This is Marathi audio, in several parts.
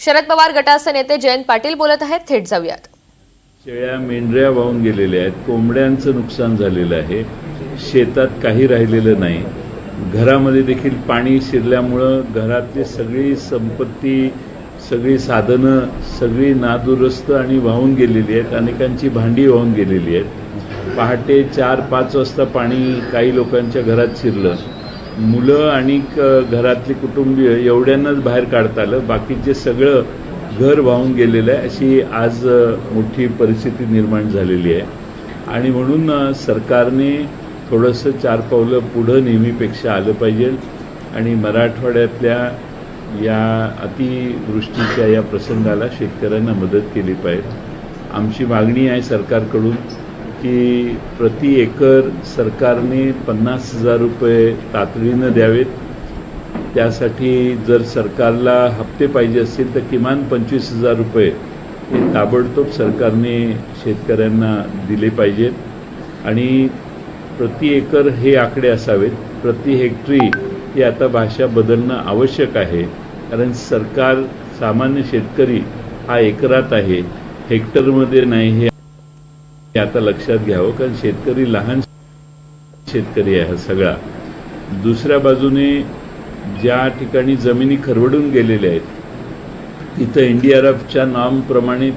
शरद पवार गटाचे नेते जयंत पाटील बोलत आहेत. थेट जाऊयात. शेळ्या मेंढऱ्या वाहून गेलेल्या आहेत. कोंबड्यांचं नुकसान झालेलं आहे. शेतात काही राहिलेलं नाही. घरामध्ये देखील पाणी शिरल्यामुळं घरातली सगळी संपत्ती सगळी साधनं सगळी नादुरुस्त आणि वाहून गेलेली आहेत. अनेकांची भांडी वाहून गेलेली आहेत. पहाटे चार पाच वाजता पाणी काही लोकांच्या घरात शिरलं. मुलं आणि क- कुटुंबीय एवढ्यांनाच बाहेर काढता आलं. बाकीचे सगळं घर वाहून गेलेलं आहे अशी आज मोठी परिस्थिती निर्माण झालेली आहे. आणि म्हणून सरकारने थोडंसं चार पावलं पुढं नेहमीपेक्षा आलं पाहिजे. आणि मराठवाड्यातल्या या अतिवृष्टीच्या या प्रसंगाला शेतकऱ्यांना मदत केली पाहिजे. आमची मागणी आहे सरकारकडून की प्रति एकर सरकारने पन्नास हजार रुपये तातडीनं द्यावेत. त्यासाठी जर सरकारला हप्ते पाहिजे असतील तर किमान पंचवीस हजार रुपये हे ताबडतोब सरकारने शेतकऱ्यांना दिले पाहिजेत. आणि प्रति एकर हे आकडे असावेत. प्रति हेक्टरी ही आता भाषा बदलणं आवश्यक आहे. कारण सरकार सामान्य शेतकरी हा एकरात आहे. हेक्टरमध्ये नाही हे आता लक्षात घ्यावं कारण शेतकरी लहान शेतकरी आहे हा सगळा. दुसऱ्या बाजूने ज्या ठिकाणी जमिनी खरवडून गेलेल्या आहेत तिथं एन डी आर एफच्या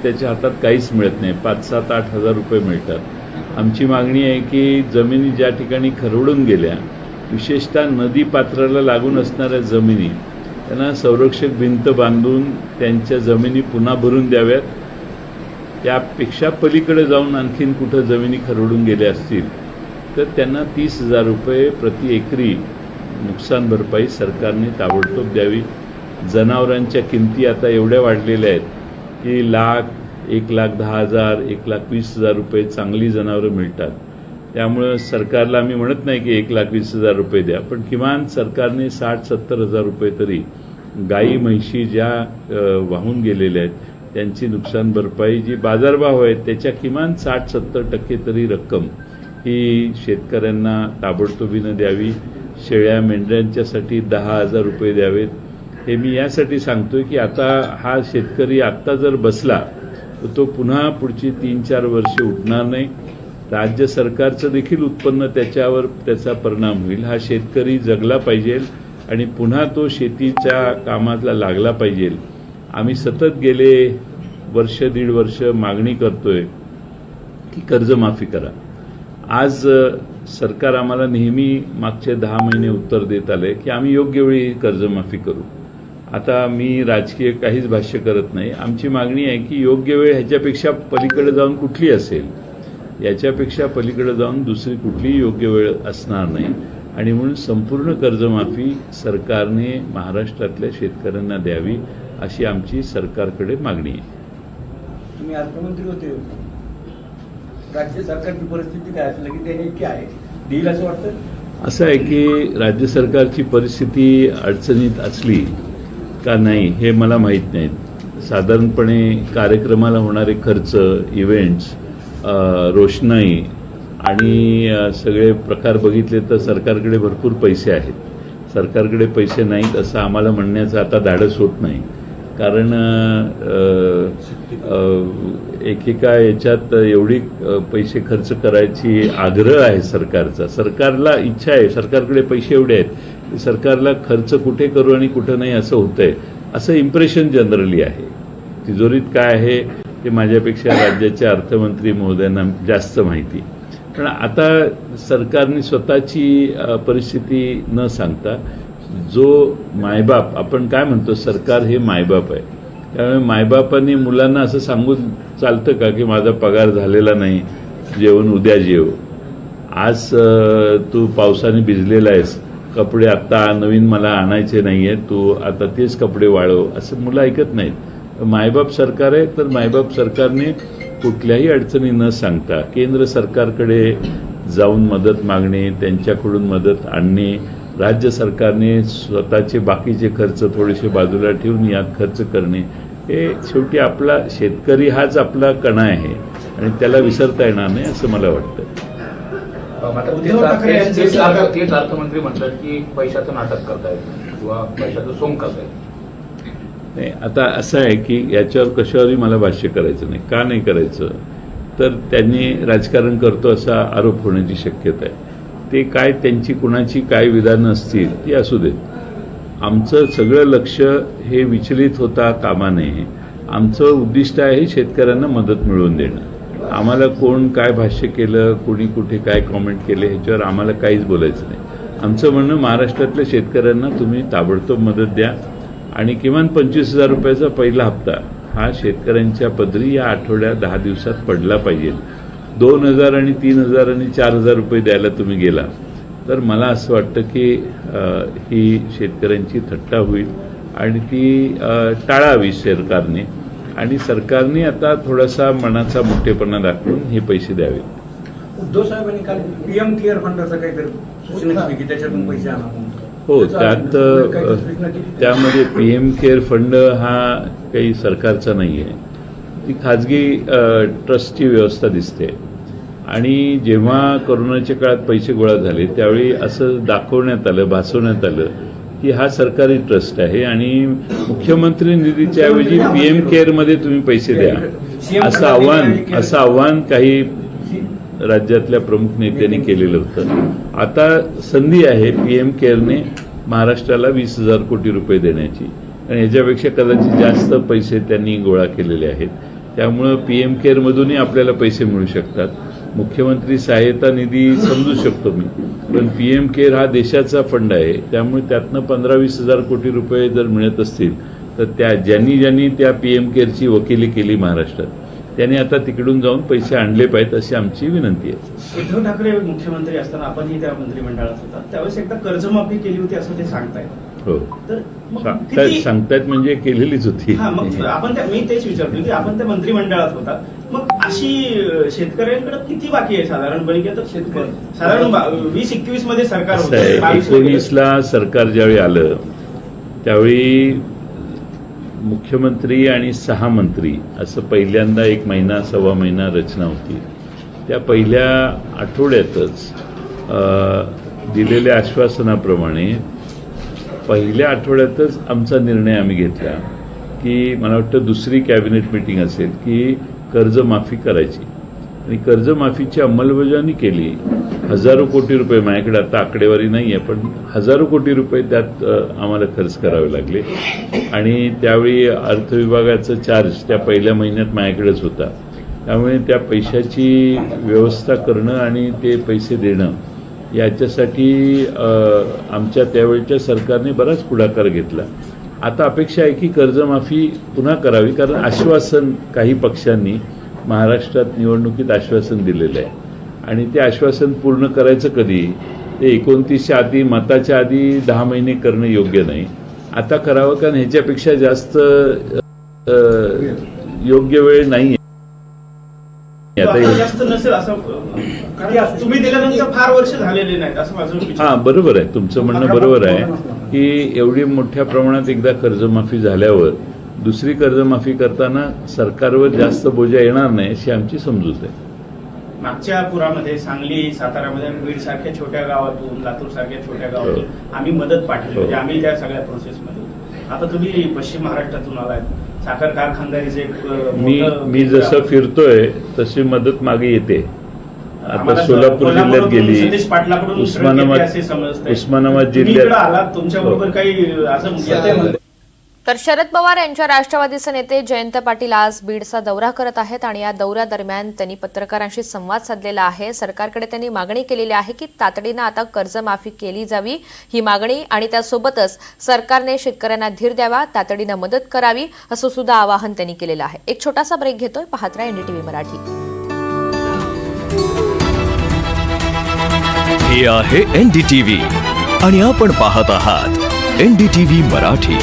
त्याच्या हातात काहीच मिळत नाही. पाच सात आठ हजार रुपये मिळतात. आमची मागणी आहे की जमिनी ज्या ठिकाणी खरवडून गेल्या विशेषतः नदी पात्राला लागून असणाऱ्या जमिनी त्यांना संरक्षक भिंत बांधून त्यांच्या जमिनी पुन्हा भरून द्याव्यात. त्यापेक्षा पलीकडे जाऊन आणखीन कुठं जमिनी खरवडून गेल्या असतील तर त्यांना तीस हजार रुपये प्रति एकरी नुकसान भरपाई सरकारने ताबडतोब द्यावी. जनावरांच्या किमती आता एवढ्या वाढलेल्या आहेत की लाख एक लाख दहा हजार एक लाख वीस हजार रुपये चांगली जनावरं मिळतात. त्यामुळं सरकारला आम्ही म्हणत नाही की एक लाख वीस हजार रुपये द्या पण किमान सरकारने साठ सत्तर हजार रुपये तरी गाई म्हैशी ज्या वाहून गेलेल्या आहेत त्यांची नुकसान भरपाई जी बाजारभाव आहेत त्याच्या किमान साठ सत्तर टक्के तरी रक्कम ही शेतकऱ्यांना ताबडतोबीनं द्यावी. शेळ्या मेंढ्यांच्यासाठी दहा हजार रुपये द्यावेत. हे मी यासाठी सांगतोय की आता हा शेतकरी आत्ता जर बसला तर तो पुन्हा पुढची तीन चार वर्षे उठणार नाही. राज्य सरकारचं देखील उत्पन्न त्याच्यावर त्याचा परिणाम होईल. हा शेतकरी जगला पाहिजे आणि पुन्हा तो शेतीच्या कामाला लागला पाहिजे. आम्ही सतत गेले वर्ष दीड वर्ष मागणी करतोय की कर्जमाफी करा. आज सरकार आम्हाला नेहमी मागचे दहा महिने उत्तर देत आले की आम्ही योग्य वेळी कर्जमाफी करू. आता मी राजकीय काहीच भाष्य करत नाही. आमची मागणी आहे की योग्य वेळ ह्याच्यापेक्षा पलीकडे जाऊन कुठली असेल याच्यापेक्षा पलीकडे जाऊन दुसरी कुठलीही योग्य वेळ असणार नाही. आणि म्हणून संपूर्ण कर्जमाफी सरकारने महाराष्ट्रातल्या शेतकऱ्यांना द्यावी. अशी आमची सरकारकडे मागणी आहे. तुम्ही अर्थमंत्री होते. राज्य सरकारची परिस्थिती काय असलं की आहे. देईल असं वाटतं? असं आहे की राज्य सरकारची परिस्थिती अडचणीत असली का नाही हे मला माहीत नाही साधारणपणे कार्यक्रमाला होणारे खर्च इव्हेंट्स रोषणाई आणि सगळे प्रकार बघितले तर सरकारकडे भरपूर पैसे आहेत. सरकारकडे पैसे नाहीत असं आम्हाला म्हणण्याचं आता धाडस होत नाही. कारण एकेका याच्यात एवढी पैसे खर्च करायची आग्रह आहे सरकारचा. सरकारला इच्छा आहे सरकारकडे पैसे एवढे आहेत. सरकारला खर्च कुठे करू आणि कुठं नाही असं होतंय असं इम्प्रेशन जनरली आहे. तिजोरीत काय आहे ते माझ्यापेक्षा राज्याचे अर्थमंत्री महोदयांना जास्त माहिती. पण आता सरकारने स्वतःची परिस्थिती न सांगता जो मायबाप आपण काय म्हणतो सरकार हे मायबाप आहे. त्यामुळे मायबापाने मुलांना असं सांगून चालतं का की माझा पगार झालेला नाही जेवण उद्या जेव. आज तू पावसाने भिजलेला आहेस कपडे आत्ता नवीन मला आणायचे नाही आहेत तू आता तेच कपडे वाळव असं मुलं ऐकत नाहीत. मायबाप सरकार आहे तर मायबाप सरकारने कुठल्याही अडचणी न सांगता केंद्र सरकारकडे जाऊन मदत मागणे त्यांच्याकडून मदत आणणे राज्य सरकारने स्वतःचे बाकीचे खर्च थोडेसे बाजूला ठेवून यात खर्च करणे हे शेवटी आपला शेतकरी हाच आपला कणा आहे आणि त्याला विसरता येणार नाही असं मला वाटतं. तेच अर्थमंत्री म्हणतात की पैशाचं नाटक करतायत किंवा पैशाचं सोंग करतायत. नाही आता असं आहे की याच्यावर कशावरही मला भाष्य करायचं नाही. का नाही करायचं? तर त्यांनी राजकारण करतो असा आरोप होण्याची शक्यता आहे. ते काय त्यांची कुणाची काय विधानं असतील ती असू देत. आमचं सगळं लक्ष हे विचलित होता कामा नये. आमचं उद्दिष्ट आहे शेतकऱ्यांना मदत मिळवून देणं. आम्हाला कोण काय भाष्य केलं कोणी कुठे काय कॉमेंट केले ह्याच्यावर आम्हाला काहीच बोलायचं नाही. आमचं म्हणणं महाराष्ट्रातल्या शेतकऱ्यांना तुम्ही ताबडतोब मदत द्या. आणि किमान पंचवीस हजार रुपयाचा पहिला हप्ता हा शेतकऱ्यांच्या पदरी या आठवड्यात दहा दिवसात पडला पाहिजे. दोन हजार आणि तीन हजार आणि चार हजार रुपये द्यायला तुम्ही गेला. तर मला असं वाटतं की ही शेतकऱ्यांची थट्टा होईल आणि ती टाळावी सरकारने. आणि सरकारने आता थोडासा मनाचा मोठेपणा दाखवून हे पैसे द्यावे उद्धव साहेबांनी काल पीएम केअर फंडाचा काहीतरी सूचना केली की त्याच्यातून पैसे आणा म्हणून. हो त्यात? त्यामध्ये पी एम केअर फंड हा काही सरकारचा नाही आहे ती खाजगी ट्रस्टची व्यवस्था दिसते. आणि जेव्हा कोरोनाच्या काळात पैसे गोळा झाले त्यावेळी असं दाखवण्यात आलं भासवण्यात आलं की हा सरकारी ट्रस्ट आहे आणि मुख्यमंत्री निधीच्या ऐवजी पी एम केअरमध्ये तुम्ही पैसे द्या. असं आव्हान असं आव्हान काही राज्यातल्या प्रमुख नेत्यांनी केलेलं होतं. आता संधी आहे पी एम केअरने महाराष्ट्राला वीस हजार कोटी रुपये देण्याची. आणि याच्यापेक्षा कदाचित जास्त पैसे त्यांनी गोळा केलेले आहेत. त्यामुळं पी एम केअरमधूनही आपल्याला पैसे मिळू शकतात. मुख्यमंत्री सहाय्यता निधी समजू शकतो मी. पण पी एम केअर हा देशाचा फंड आहे. त्यामुळे त्यातनं पंधरा वीस हजार कोटी रुपये जर मिळत असतील तर त्या ज्यांनी ज्यांनी त्या पी एम केअरची वकिली केली महाराष्ट्रात त्यांनी आता तिकडून जाऊन पैसे आणले पाहिजेत अशी आमची विनंती आहे. उद्धव ठाकरे मुख्यमंत्री असताना आपणही त्या मंत्रिमंडळात होता. त्यावेळेस एकदा कर्जमाफी केली होती असं ते सांगतायत. हो. तर सांगतायत म्हणजे केलेलीच होती. हा आपण मी तेच विचारतो की आपण त्या मंत्रिमंडळात होता. मग अशी शेतकऱ्यांकडे किती बाकी आहे साधारणपणे? आता शेतकरी साधारण वीस एकवीसमध्ये सरकार मध्ये- एकोणीसला सरकार ज्यावेळी आलं त्यावेळी मुख्यमंत्री आणि सहा मंत्री असं पहिल्यांदा एक महिना सव्वा महिना रचना होती. त्या पहिल्या आठवड्यातच दिलेल्या आश्वासनाप्रमाणे पहिल्या आठवड्यातच आमचा निर्णय आम्ही घेतला की मला वाटतं दुसरी कॅबिनेट मिटिंग असेल की कर्जमाफी करायची. आणि कर्जमाफीची अंमलबजावणी केली. हजारो कोटी रुपये माझ्याकडे आता आकडेवारी नाही आहे पण हजारो कोटी रुपये त्यात आम्हाला खर्च करावे लागले. आणि त्यावेळी अर्थविभागाचा चार्ज त्या पहिल्या महिन्यात माझ्याकडेच होता. त्यामुळे त्या पैशाची व्यवस्था करणं आणि ते पैसे देणं याच्यासाठी आमच्या त्यावेळच्या सरकारने बराच पुढाकार घेतला. आता अपेक्षा आहे की कर्जमाफी पुन्हा करावी कारण आश्वासन काही पक्षांनी महाराष्ट्रात निवडणुकीत आश्वासन दिलेलं आहे. आणि ते आश्वासन पूर्ण करायचं कधी? ते एकोणतीसच्या आधी मताच्या आधी दहा महिने करणं योग्य नाही. आता करावं कारण ह्याच्यापेक्षा जास्त योग्य वेळ नाही आहे हे- हा बरोबर आहे. तुमचं म्हणणं बरोबर आहे की एवढी मोठ्या प्रमाणात एकदा कर्जमाफी झाल्यावर दुसरी कर्जमाफी करताना सरकारवर जास्त बोजा येणार नाही अशी आमची समजूत आहे. मागच्या पुरामध्ये सांगली सातारामध्ये बीड सारख्या छोट्या गावातून लातूर सारख्या छोट्या गावातून आम्ही मदत पाठवली. हो. म्हणजे आम्ही त्या सगळ्या प्रोसेसमध्ये. आता तुम्ही पश्चिम महाराष्ट्रातून आलात. साखर कारखानदारीचे मी मी जसं फिरतोय तशी मदत मागे येते आता सोलापूर जिल्ह्यात गेली उस्मानाबाद. उस्मानाबाद जिल्ह्यात इकडं आलात तुमच्या बरोबर काही असं. तर शरद पवार यांच्या राष्ट्रवादीचे नेते जयंत पाटील आज बीडचा दौरा करत आहेत आणि या दौऱ्यादरम्यान त्यांनी पत्रकारांशी संवाद साधलेला आहे. सरकारकडे त्यांनी मागणी केलेली आहे की तातडीनं आता कर्जमाफी केली जावी. ही मागणी आणि त्यासोबतच सरकारने शेतकऱ्यांना धीर द्यावा तातडीनं मदत करावी असं सुद्धा आवाहन त्यांनी केलेलं आहे. एक छोटासा ब्रेक घेतोय. पाहत राहा एनडीटीव्ही मराठी. हे आहे एनडीटीव्ही आणि आपण पाहत आहात एनडीटीव्ही मराठी.